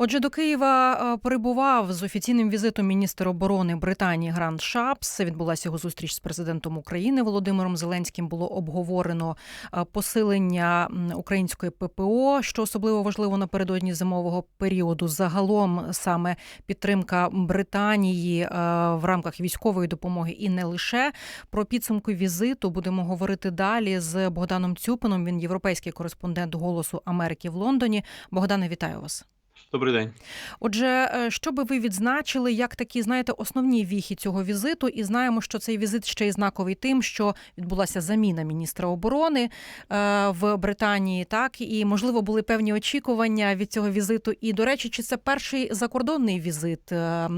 Отже, до Києва е, перебував з офіційним візитом міністр оборони Британії Грант Шапс. Відбулася його зустріч з президентом України Володимиром Зеленським. Було обговорено е, посилення української ППО, що особливо важливо напередодні зимового періоду. Загалом саме підтримка Британії е, в рамках військової допомоги і не лише про підсумки візиту будемо говорити далі з Богданом Цюпином. Він європейський кореспондент Голосу Америки в Лондоні. Богдане, вітаю вас. Добрий день. Отже, е, що би ви відзначили як такі, знаєте, основні віхи цього візиту? І знаємо, що цей візит ще й знаковий тим, що відбулася заміна міністра оборони е, в Британії, так і можливо були певні очікування від цього візиту. І до речі, чи це перший закордонний візит е,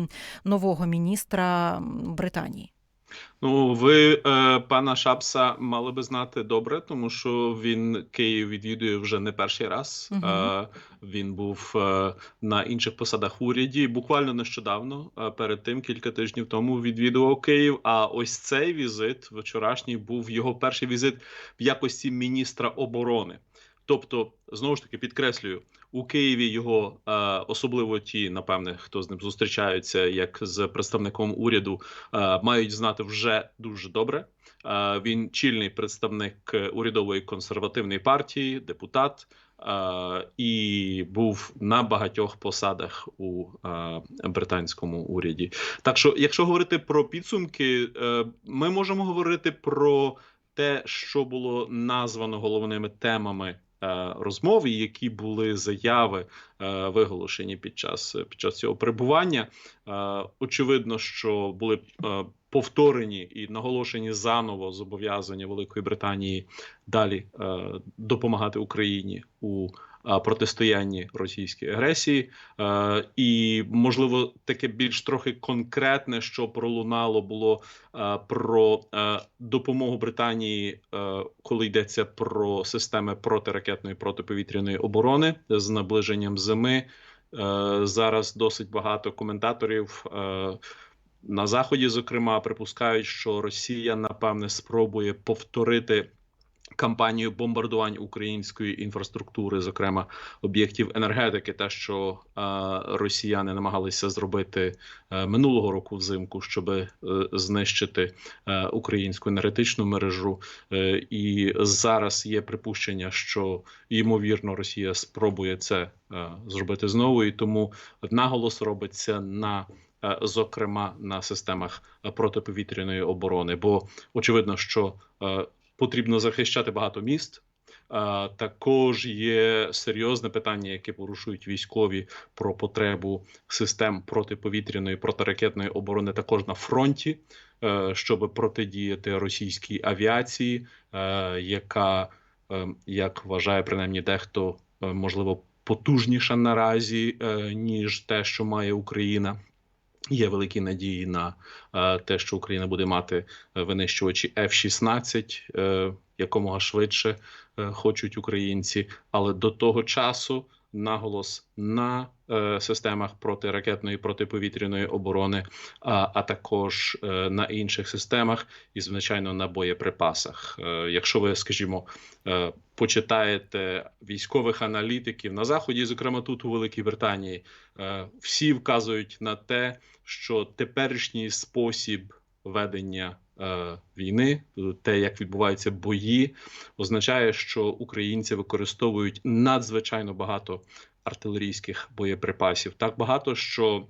нового міністра Британії? Ну, ви е, пана Шапса мали би знати добре, тому що він Київ відвідує вже не перший раз. Мгм. Е, він був е, на інших посадах в уряді. Буквально нещодавно, е, перед тим кілька тижнів тому відвідував Київ. А ось цей візит вчорашній був його перший візит в якості міністра оборони. Тобто, знову ж таки підкреслюю, у Києві його е, особливо ті, напевне, хто з ним зустрічаються, як з представником уряду, е, мають знати вже дуже добре. Е, він чільний представник урядової консервативної партії, депутат. І був на багатьох посадах у британському уряді. Так що, якщо говорити про підсумки, ми можемо говорити про те, що було названо головними темами розмов, і які були заяви е, виголошені під час під час цього перебування. Е, Очевидно, що були е, повторені і наголошені заново зобов'язання Великої Британії далі е, допомагати Україні у е, протистоянні російській агресії, і можливо таке більш трохи конкретне, що пролунало, було про допомогу Британії, коли йдеться про системи протиракетної протиповітряної оборони з наближенням зими. Зараз досить багато коментаторів. на заході, зокрема, припускають, що Росія напевне спробує повторити кампанію бомбардувань української інфраструктури, зокрема об'єктів енергетики, те, що е, росіяни намагалися зробити е, минулого року взимку, щоб е, знищити е, українську енергетичну мережу. Е, і зараз є припущення, що ймовірно Росія спробує це е, зробити знову, і тому наголос робиться на е, зокрема на системах протиповітряної оборони. Бо очевидно, що е, потрібно захищати багато міст. Також є серйозне питання, яке порушують військові про потребу систем протиповітряної протиракетної оборони також на фронті, е, щоб протидіяти російській авіації, е, яка, е, як вважає принаймні дехто, можливо потужніша наразі ніж те, що має Україна. Є великі надії на е, те, що Україна буде мати е, винищувачі F-16 е, якомога швидше хочуть українці, але до того часу наголос на е, системах протиракетної протиповітряної оборони, а, а також е, на інших системах і звичайно на боєприпасах. Е, якщо ви, скажімо, е, почитаєте військових аналітиків на заході, зокрема тут у Великій Британії, е, всі вказують на те, що теперішній спосіб ведення е, війни, те, як відбуваються бої, означає, що українці використовують надзвичайно багато артилерійських боєприпасів. Так багато, що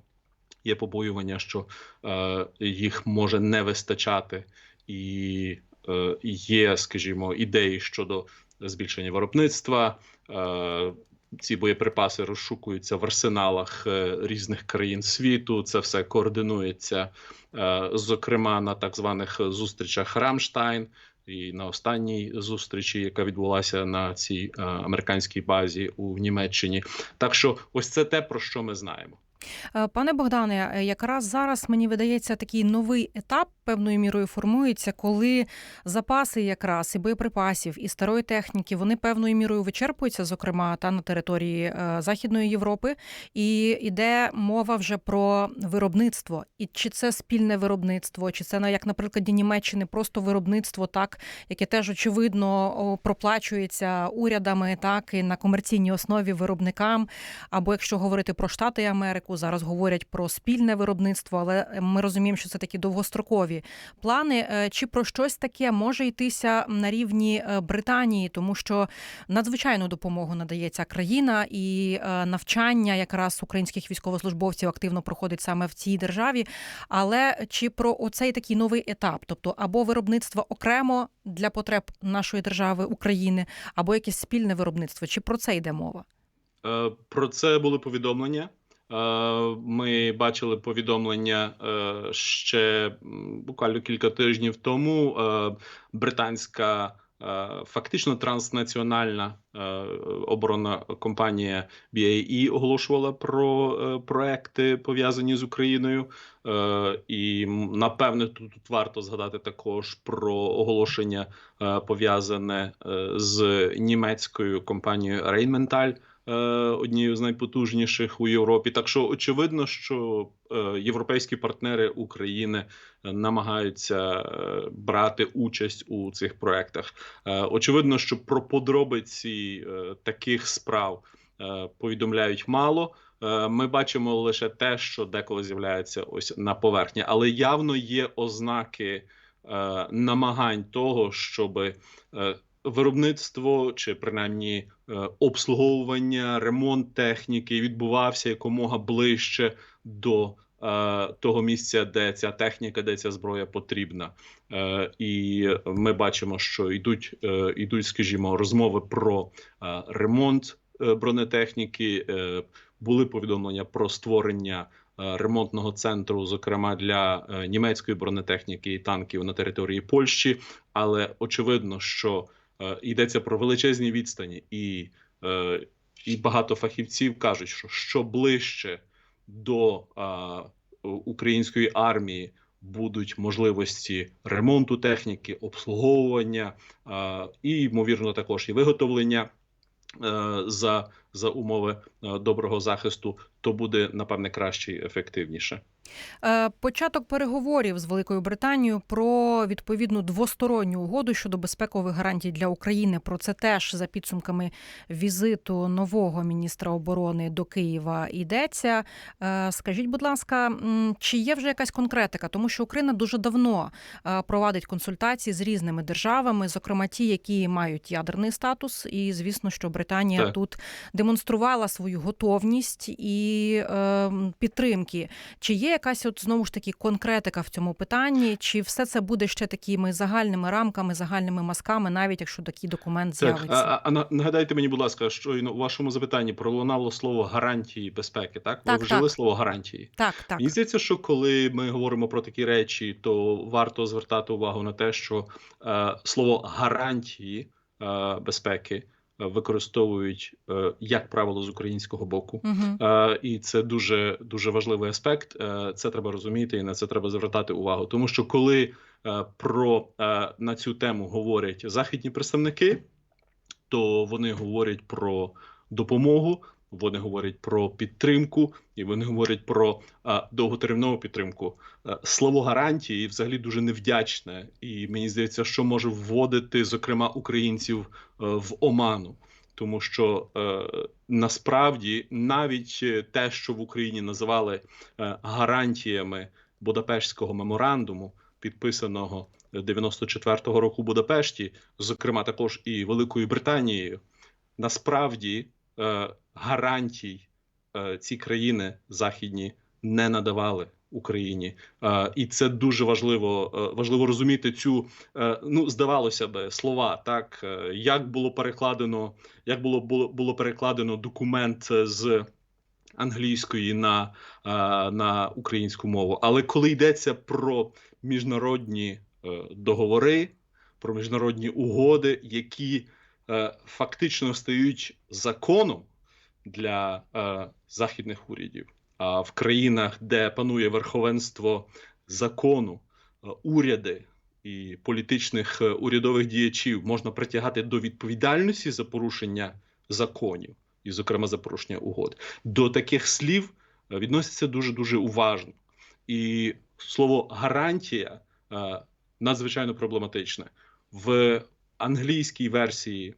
є побоювання, що е, їх може не вистачати, і е, є, скажімо, ідеї щодо збільшення виробництва. Е, ці боєприпаси розшукуються в арсеналах е, різних країн світу. Це все координується, е, зокрема на так званих зустрічах Рамштайн. І на останній зустрічі, яка відбулася на цій е, американській базі у Німеччині, так що ось це те, про що ми знаємо. Е, Пане Богдане, е, якраз зараз мені видається такий новий етап певною мірою формується, коли запаси якраз і боєприпасів, і старої техніки вони певною мірою вичерпуються, зокрема та на території е, Західної Європи, і йде мова вже про виробництво. І чи це спільне виробництво, чи це на як на прикладі Німеччини, просто виробництво, так яке теж очевидно проплачується урядами, так і на комерційній основі виробникам. Або якщо говорити про Штати Америку, зараз говорять про спільне виробництво, але ми розуміємо, що це такі довгострокові плани. Е, Чи про щось таке може йтися на рівні е, Британії, тому що надзвичайну допомогу надає ця країна, і е, навчання якраз українських військовослужбовців активно проходить саме в цій державі. Але чи про оцей такий новий етап, тобто або виробництво окремо для потреб нашої держави України, або якесь спільне виробництво, чи про це йде мова? Про це були повідомлення. Е, Ми бачили повідомлення е, ще буквально кілька тижнів тому. Е, Британська фактично транснаціональна оборонна компанія BAE оголошувала про проекти пов'язані з Україною. І напевне тут, варто згадати також про оголошення пов'язане з німецькою компанією Rheinmetall, однією з найпотужніших у Європі. Так що очевидно, що е, європейські партнери України е, намагаються е, брати участь у цих проектах. Е, Очевидно, що про подробиці е, таких справ е, повідомляють мало. Е, Ми бачимо лише те, що деколи з'являється ось на поверхні, але явно є ознаки е, намагань того, щоб е, виробництво чи принаймні е, обслуговування, ремонт техніки відбувався якомога ближче до е, того місця, де ця техніка, де ця зброя потрібна. Е, І ми бачимо, що йдуть, йдуть, скажімо, розмови про ремонт бронетехніки. Були повідомлення про створення ремонтного центру, зокрема для німецької бронетехніки і танків на території Польщі. Але очевидно, що йдеться про величезні відстані, і, е, і багато фахівців кажуть, що що ближче до е, української армії будуть можливості ремонту техніки, обслуговування е, і, ймовірно, також і виготовлення е, за, за умови е, доброго захисту, то буде напевне краще і ефективніше. Е, Початок переговорів з Великою Британією про відповідну двосторонню угоду щодо безпекових гарантій для України. Про це теж за підсумками візиту нового міністра оборони до Києва йдеться. Е, Скажіть, будь ласка, чи є вже якась конкретика? Тому що Україна дуже давно е, провадить консультації з різними державами, зокрема ті, які мають ядерний статус, і звісно, що Британія Так. тут демонструвала свою готовність і підтримки. Чи є якась от знову ж таки конкретика в цьому питанні? Чи все це буде ще такими загальними рамками, загальними мазками, навіть якщо такий документ Так, з'явиться? а, а нагадайте мені, будь ласка, щойно у вашому запитанні пролунало слово гарантії безпеки. Так, ви вжили так. слово гарантії. Так, так. Мені здається, що коли ми говоримо про такі речі, то варто звертати увагу на те, що е, слово гарантії е, безпеки використовують, е, як правило, з українського боку. Угу. Е, і це дуже дуже важливий аспект. Е, це треба розуміти, і на це треба звертати увагу. Тому що коли е, про е, на цю тему говорять західні представники, то вони говорять про допомогу. Вони говорять про підтримку, і вони говорять про а, довготермінову підтримку. Е, Слово гарантії взагалі дуже невдячне, і мені здається, що може вводити, зокрема, українців е, в оману, тому що е, насправді навіть е, те, що в Україні називали е, гарантіями Будапештського меморандуму, підписаного 94-го року в Будапешті, зокрема також і Великою Британією, насправді гарантій е, ці країни західні не надавали Україні, е, і це дуже важливо. е, важливо розуміти цю е, ну здавалося би слова. Так е, як було перекладено, як було було, було перекладено документ з англійської на, е, на українську мову. Але коли йдеться про міжнародні е, договори, про міжнародні угоди, які е, фактично стають законом для е, західних урядів. а, в країнах, де панує верховенство закону, е, уряди і політичних е, урядових діячів можна притягати до відповідальності за порушення законів, і, зокрема, за порушення угод. До таких слів е, відносяться дуже дуже уважно. І слово гарантія е, надзвичайно проблематичне в англійській версії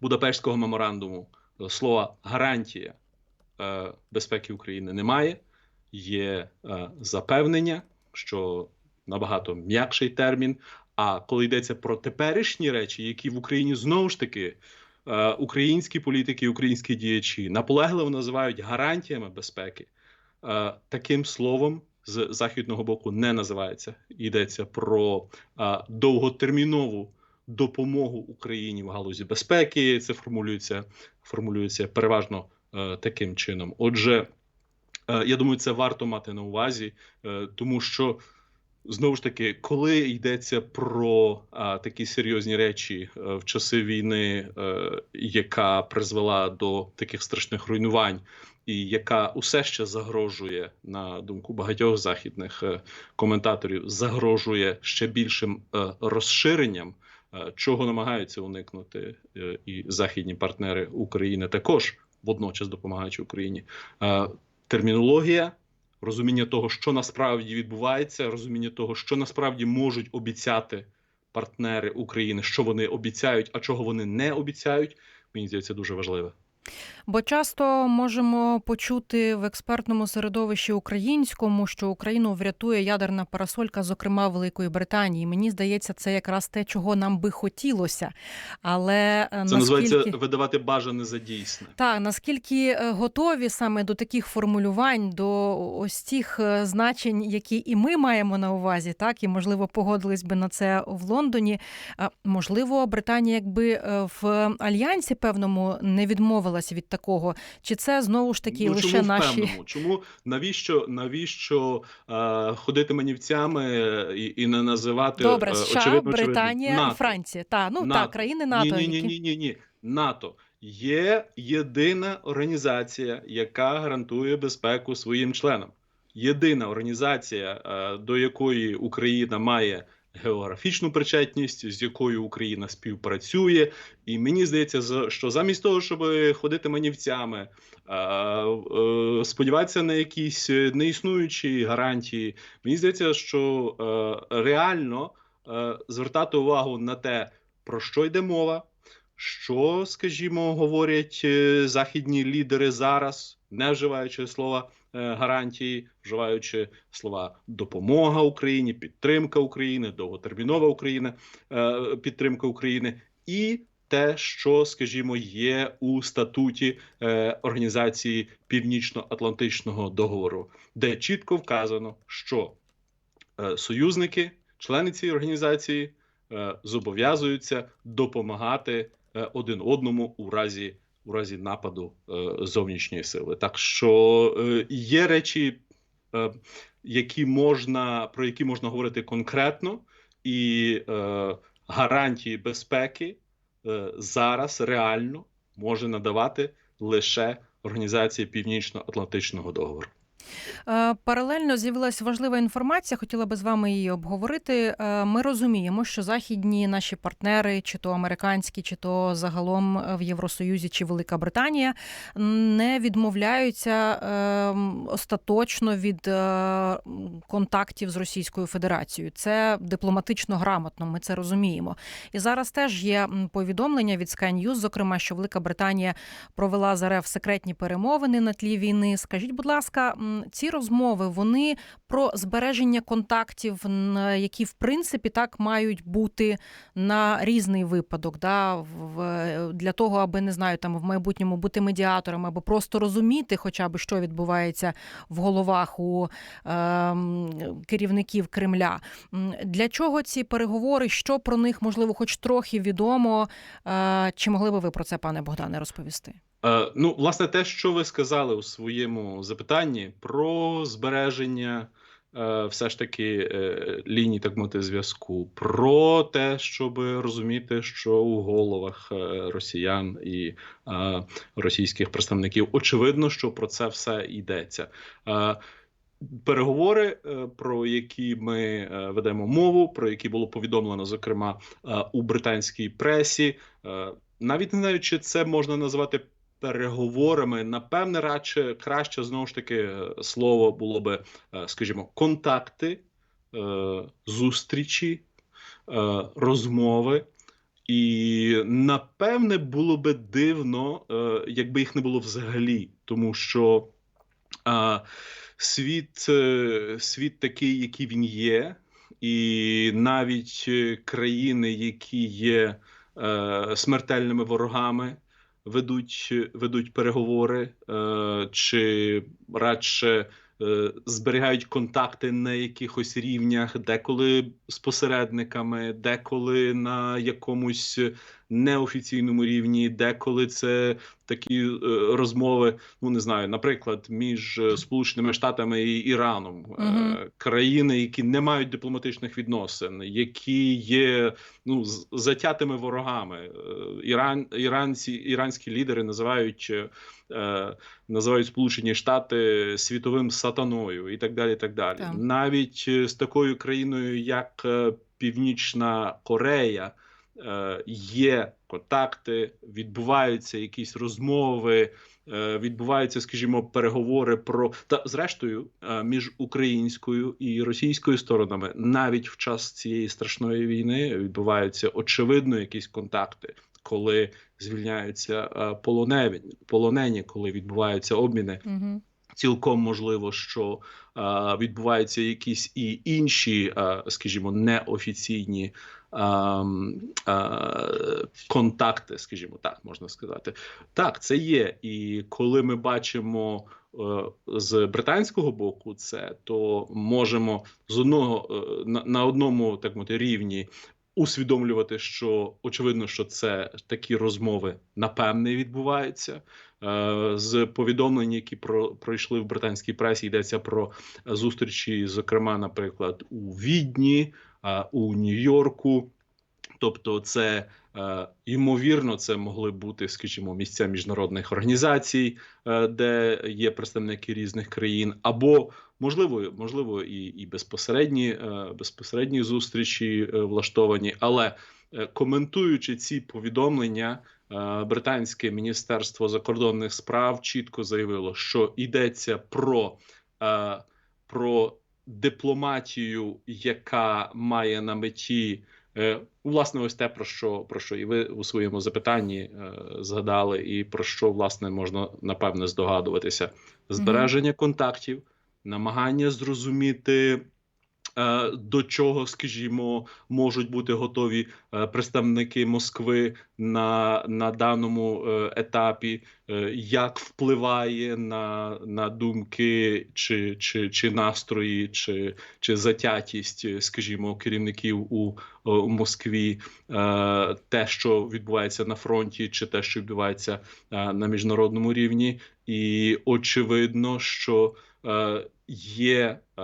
Будапештського меморандуму е, слова гарантія е, безпеки України немає. Є е, запевнення, що набагато м'якший термін. А коли йдеться про теперішні речі, які в Україні знову ж таки українські політики, українські діячі наполегливо називають гарантіями безпеки, таким словом з західного боку не називається. Йдеться про довготермінову допомогу Україні в галузі безпеки. Це формулюється, формулюється переважно е, таким чином. Отже, е, я думаю, це варто мати на увазі, е, тому що. Знову ж таки, коли йдеться про а, такі серйозні речі е, в часи війни, е, яка призвела до таких страшних руйнувань, і яка усе ще загрожує, на думку багатьох західних е, коментаторів, загрожує ще більшим е, розширенням, е, чого намагаються уникнути е, і західні партнери України, також водночас допомагаючи Україні. Е, термінологія розуміння того, що насправді відбувається, розуміння того, що насправді можуть обіцяти партнери України, що вони обіцяють, а чого вони не обіцяють. Мені здається, дуже важливе. Бо часто можемо почути в експертному середовищі українському, що Україну врятує ядерна парасолька, зокрема Великої Британії. Мені здається, це якраз те, чого нам би хотілося. Але е, Це наскільки... називається видавати бажане за дійсне. Так, наскільки е, готові саме до таких формулювань, до ось цих е, значень, які і ми маємо на увазі, так і можливо погодились би на це в Лондоні. Можливо, Британія, якби в альянсі певному не відмовилася від такого, чи це знову ж таки ну, лише чому наші? Чому навіщо навіщо е, ходити манівцями і, і не називати добре е, США, очевидно, Британія, очевидно, НАТО. Франція? Та ну НАТО. так, країни НАТО, Ні, ні, ні, ні, ні, ні. НАТО є єдина організація, яка гарантує безпеку своїм членам. Єдина організація, е, до якої Україна має географічну причетність, з якою Україна співпрацює. І мені здається, що замість того, щоб ходити манівцями, е, е, сподіватися на якісь неіснуючі гарантії, мені здається, що е, реально звертати увагу на те, про що йде мова, що, скажімо, говорять західні лідери зараз, не вживаючи слова гарантії, вживаючи слова допомога Україні, підтримка України, довготермінова Україна, е, підтримка України і те, що, скажімо, є у статуті е, Організації Північно-Атлантичного договору, де чітко вказано, що е, союзники, члени цієї організації е, зобов'язуються допомагати е, один одному у разі у разі нападу е, зовнішньої сили. Так що е, є речі, е, які можна про які можна говорити конкретно, і гарантії безпеки зараз реально може надавати лише Організація Північно-Атлантичного договору. Е, Паралельно з'явилася важлива інформація. Хотіла би з вами її обговорити. Е, Ми розуміємо, що західні наші партнери, чи то американські, чи то загалом в Євросоюзі, чи Велика Британія, не відмовляються е, остаточно від е, контактів з Російською Федерацією. Це дипломатично грамотно. Ми це розуміємо. І зараз теж є повідомлення від Sky News, зокрема, що Велика Британія провела з РФ секретні перемовини на тлі війни. Скажіть, будь ласка, ці розмови вони про збереження контактів, які в принципі так мають бути на різний випадок, да, в, для того, аби не знаю, там в майбутньому бути медіатором, або просто розуміти, хоча б що відбувається в головах у ем, керівників Кремля. Для чого ці переговори? Що про них можливо, хоч трохи відомо? Е, Чи могли би ви про це, пане Богдане, розповісти? Е, ну, власне, те, що ви сказали у своєму запитанні про збереження е, все ж таки е, ліній, так мовити, зв'язку, про те, щоб розуміти, що у головах росіян і російських представників очевидно, що про це все йдеться. Переговори, про які ми ведемо мову, про які було повідомлено, зокрема у британській пресі, навіть не знаю, чи це можна назвати переговорами. Напевне, радше краще знову ж таки слово було би, е, скажімо, контакти, е, зустрічі, е, розмови. І напевне було би дивно, якби їх не було взагалі, тому що світ, світ такий, який він є, і навіть країни, які є смертельними ворогами, ведуть, ведуть переговори, е, чи радше е, зберігають контакти на якихось рівнях, деколи з посередниками, деколи на якомусь неофіційному рівні, деколи це такі е, розмови, ну не знаю, наприклад, між е, Сполученими Штатами і Іраном, е, Мгм. країни, які не мають дипломатичних відносин, які є ну затятими ворогами. Іран, іранці, іранські лідери називають. Називають Сполучені Штати світовим сатаною і так далі. і так далі. Так. Навіть з такою країною, як Північна Корея, є контакти, відбуваються якісь розмови, е, відбуваються, скажімо, переговори про та зрештою е, між українською і російською сторонами, навіть в час цієї страшної війни відбуваються очевидно якісь контакти, коли звільняються е, полонені, полонені, коли відбуваються обміни Угу. Цілком можливо, що е, відбуваються якісь і інші, е, скажімо, неофіційні е, е, контакти, скажімо так, можна сказати. Так, це є. І коли ми бачимо е, з британського боку це, то можемо з одного е, на, на одному так мовити рівні. Усвідомлювати, що очевидно, що це такі розмови напевне відбуваються. Е, з повідомлень, які про пройшли в британській пресі, йдеться про зустрічі, зокрема, наприклад, у Відні, е, у Нью-Йорку. Тобто, це ймовірно, це могли бути, скажімо, місця міжнародних організацій, е, де є представники різних країн, або можливо, можливо, і, і безпосередні, е, безпосередні зустрічі е, влаштовані, але е, коментуючи ці повідомлення. Е, Британське міністерство закордонних справ чітко заявило, що йдеться про, е, про дипломатію, яка має на меті е, власне ось те, про що про що і ви у своєму запитанні е, згадали, і про що власне можна напевне здогадуватися: збереження контактів, намагання зрозуміти. Е, До чого, скажімо, можуть бути готові е, представники Москви на, на даному е, етапі, як впливає на, на думки чи, чи, чи настрої, чи, чи затятість, скажімо, керівників у, у Москві, те, що відбувається на фронті, чи те, що відбувається на міжнародному рівні, і очевидно, що є е,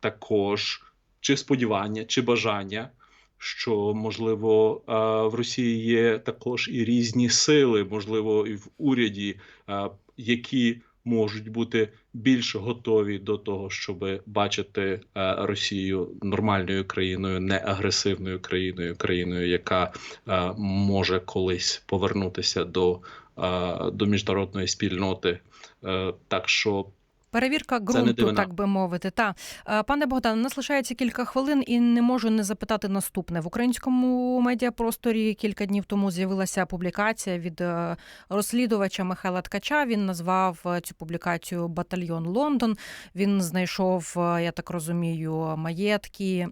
також чи сподівання, чи бажання, що можливо е, в Росії є також і різні сили, можливо, і в уряді, е, які можуть бути більш готові до того, щоб бачити е, Росію нормальною країною, не агресивною країною, країною, яка е, може колись повернутися до, е, до міжнародної спільноти. Е, Так що Перевірка ґрунту, так би мовити. Та Е, пане Богдан, у нас лишається кілька хвилин, і не можу не запитати наступне в українському медіапросторі. Кілька днів тому з'явилася публікація від е, розслідувача Михайла Ткача. Він назвав е, цю публікацію Батальйон Лондон. Він знайшов, я так розумію, маєтки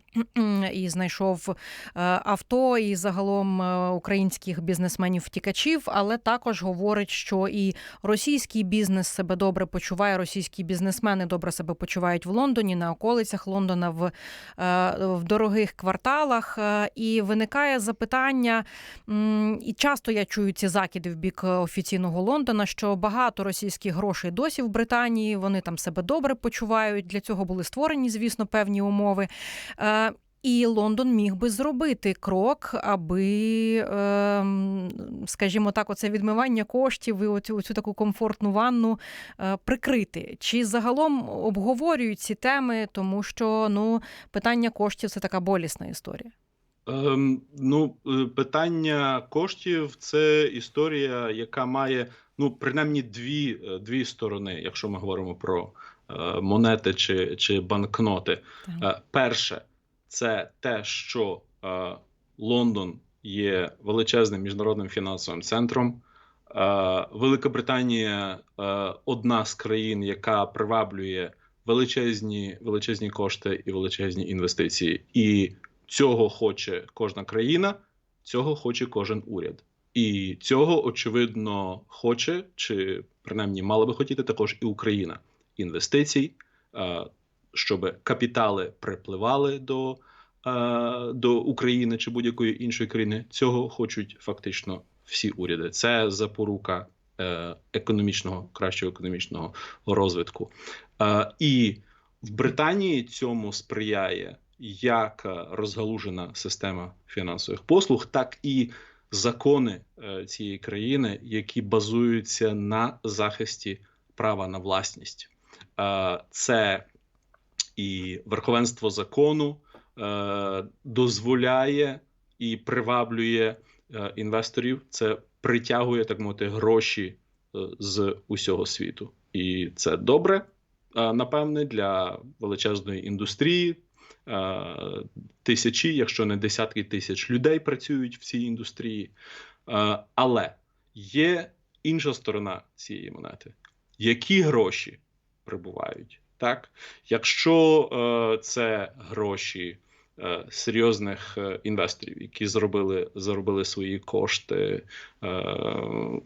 і знайшов авто і загалом українських бізнесменів-втікачів, але також говорить, що і російський бізнес себе добре почуває, російський бізнесмени добре себе почувають в Лондоні, на околицях Лондона, в, е, в дорогих кварталах. Е, І виникає запитання, і часто я чую ці закиди в бік е, офіційного Лондона, що багато російських грошей досі в Британії, вони там себе добре почувають. Для цього були створені, звісно, певні умови. І Лондон міг би зробити крок, аби, ем, скажімо так, оце відмивання коштів і оцю, оцю таку комфортну ванну е, прикрити. Чи загалом обговорюють ці теми, тому що ну, питання коштів це така болісна історія. Ем, ну, е, питання коштів це історія, яка має ну, принаймні дві, е, дві сторони, якщо ми говоримо про е, монети чи, чи банкноти. Так. Е, Перше, це те, що е, Лондон є величезним міжнародним фінансовим центром. Е, Велика Британія е, одна з країн, яка приваблює величезні, величезні кошти і величезні інвестиції. І цього хоче кожна країна, цього хоче кожен уряд. І цього очевидно хоче, чи принаймні мала би хотіти також і Україна інвестицій, е, щоб капітали припливали до, е, до України чи будь-якої іншої країни. Цього хочуть фактично всі уряди. Це запорука е, економічного, кращого економічного розвитку. Е, І в Британії цьому сприяє як розгалужена система фінансових послуг, так і закони цієї країни, які базуються на захисті права на власність. Це і верховенство закону е, дозволяє і приваблює е, інвесторів. Це притягує так мовити гроші е, з усього світу, і це добре. е, Напевне, для величезної індустрії Е, тисячі, якщо не десятки тисяч людей працюють в цій індустрії. Е, Але є інша сторона цієї монети. Які гроші прибувають? Так? Якщо е, це гроші е, серйозних е, інвесторів, які заробили, заробили свої кошти е,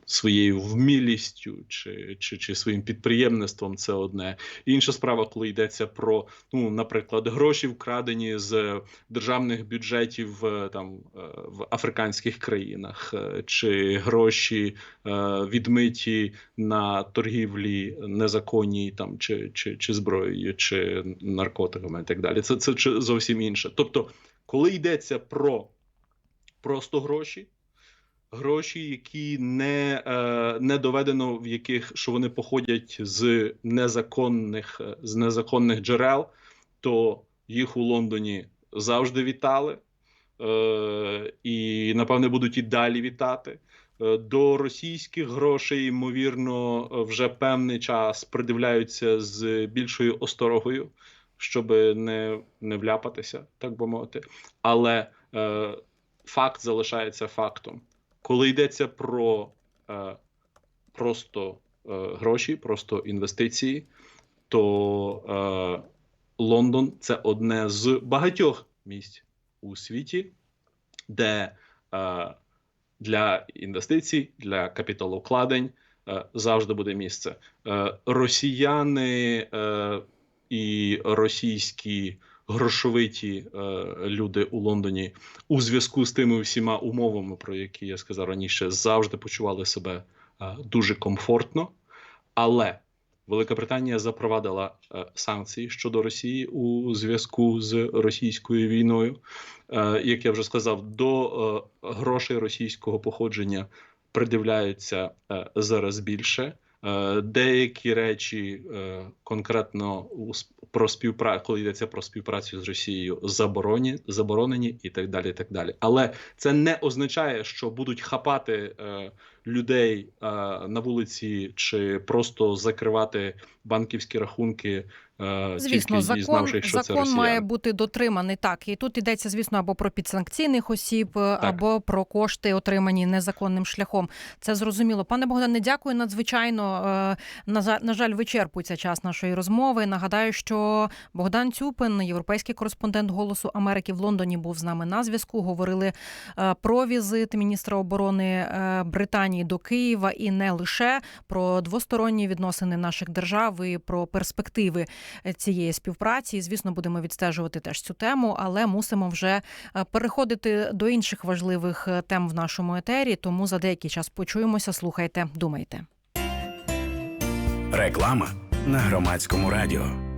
своєю вмілістю чи, чи, чи своїм підприємництвом, це одне. Інша справа, коли йдеться про, ну, наприклад, гроші вкрадені з державних бюджетів там в африканських країнах, чи гроші відмиті на торгівлі незаконній там чи, чи, чи зброєю, чи наркотиками, і так далі. Це, це зовсім інше. Тобто, коли йдеться про просто гроші. Гроші, які не, е, не доведено, в яких що вони походять з незаконних е, з незаконних джерел, то їх у Лондоні завжди вітали, е, і напевне будуть і далі вітати. Е, До російських грошей, ймовірно, вже певний час придивляються з більшою осторогою, щоб не, не вляпатися, так би мовити. Але е, факт залишається фактом. Коли йдеться про е, просто е, гроші, просто інвестиції, то е, Лондон це одне з багатьох місць у світі, де е, для інвестицій, для капіталовкладень е, завжди буде місце. Е, росіяни е, і російські грошовиті е, люди у Лондоні у зв'язку з тими всіма умовами, про які я сказав раніше, завжди почували себе е, дуже комфортно. Але Велика Британія запровадила е, санкції щодо Росії у зв'язку з російською війною. Е, як я вже сказав, до е, грошей російського походження придивляються е, зараз більше. Е, Деякі речі е, конкретно про співпрацю, коли йдеться про співпрацю з Росією, заборонені, заборонені і так далі. і так далі. Але це не означає, що будуть хапати е, людей на вулиці чи просто закривати банківські рахунки. Е, Звісно, тільки закон, що закон росіяни. має бути дотриманий. Так, і тут йдеться, звісно, або про підсанкційних осіб, або про кошти, отримані незаконним шляхом. Це зрозуміло. Пане Богдане, дякую надзвичайно. Е, На, жаль, вичерпується час нашої розмови. Нагадаю, що Богдан Цюпин, європейський кореспондент Голосу Америки в Лондоні, був з нами на зв'язку. Говорили е, про візит міністра оборони е. Британії до Києва і не лише про двосторонні відносини наших держав і про перспективи цієї співпраці. І, Звісно, будемо відстежувати теж цю тему, але мусимо вже е, переходити до інших важливих е, тем в нашому етері. Тому за деякий час почуємося. Слухайте, думайте. Реклама на громадському радіо.